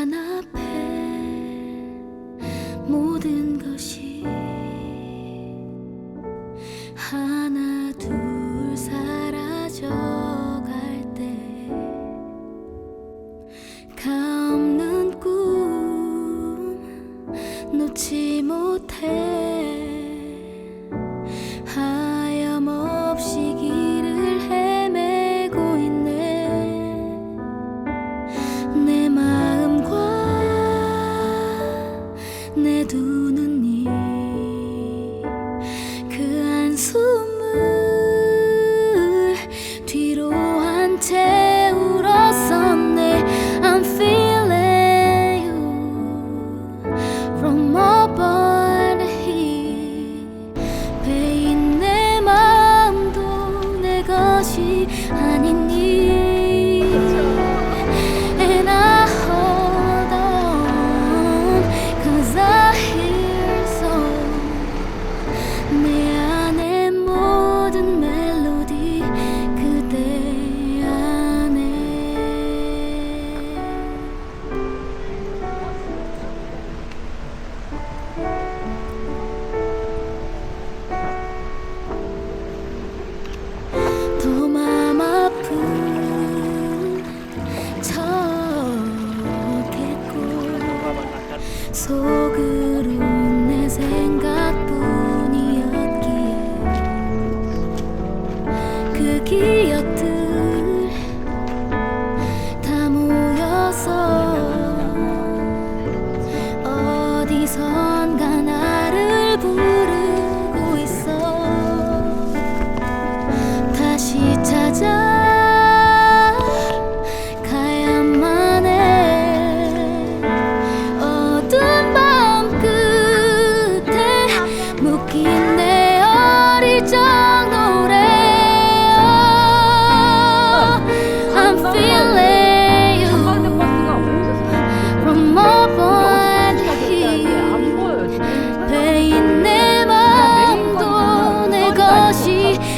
하나 앞에 모든 것이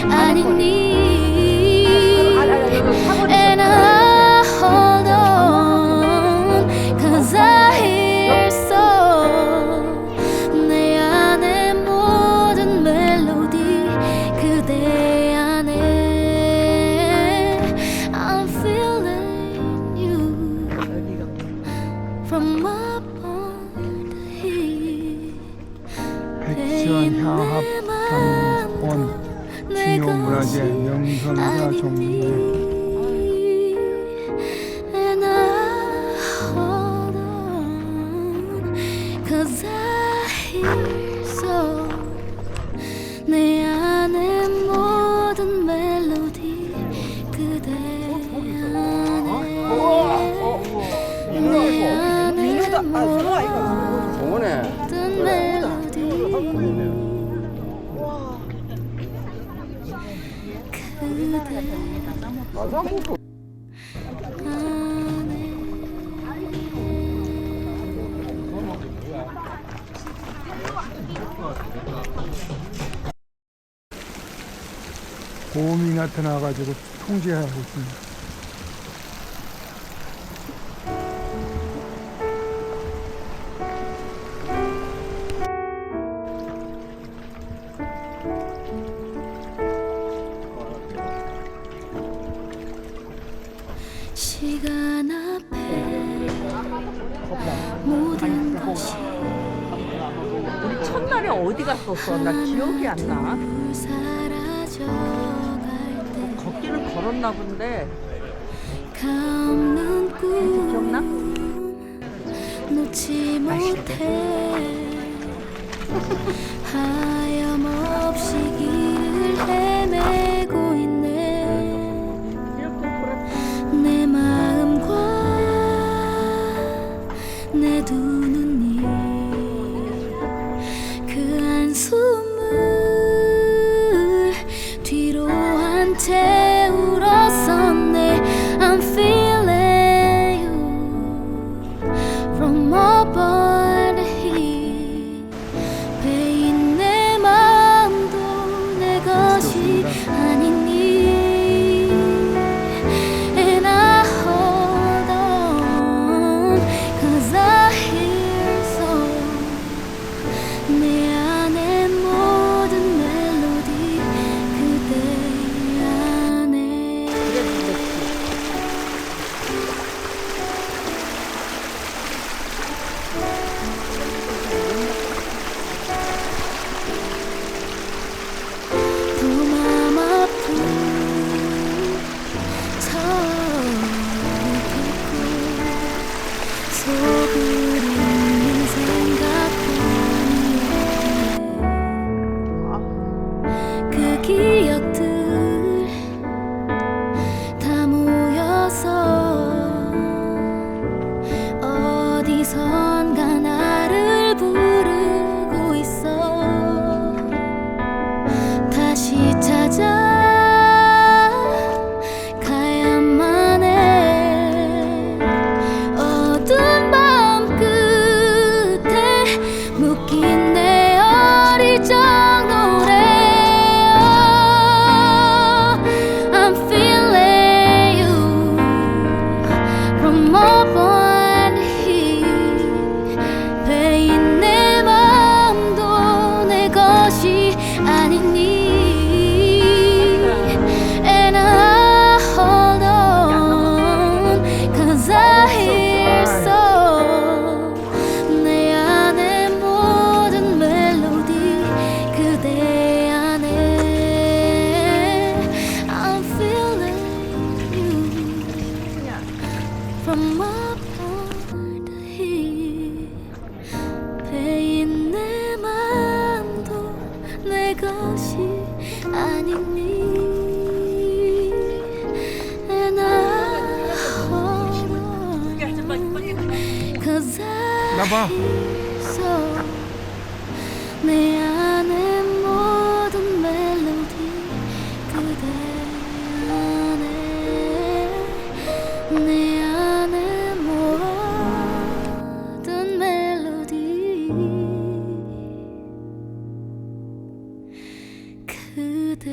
I need. And I hold on, cause I hear so. 내 안의 모든 멜로디, 그대 안에. I'm feeling you from up on the 오므라제 명성사 종례 내 안에 모든 멜로디 그대 안에 내 안에 모든 멜로디 됩니다. 맞아 먹고. 곰이 나타나가지고 통제하고 있습니다. 어디 갔었어? 나 기억이 안 나. 뭐 걷기를 걸었나 본데. 기억나? 놓지 못해 하염없이 Oh. 알아봐. 내 안에 모든 멜로디 그대 안에 내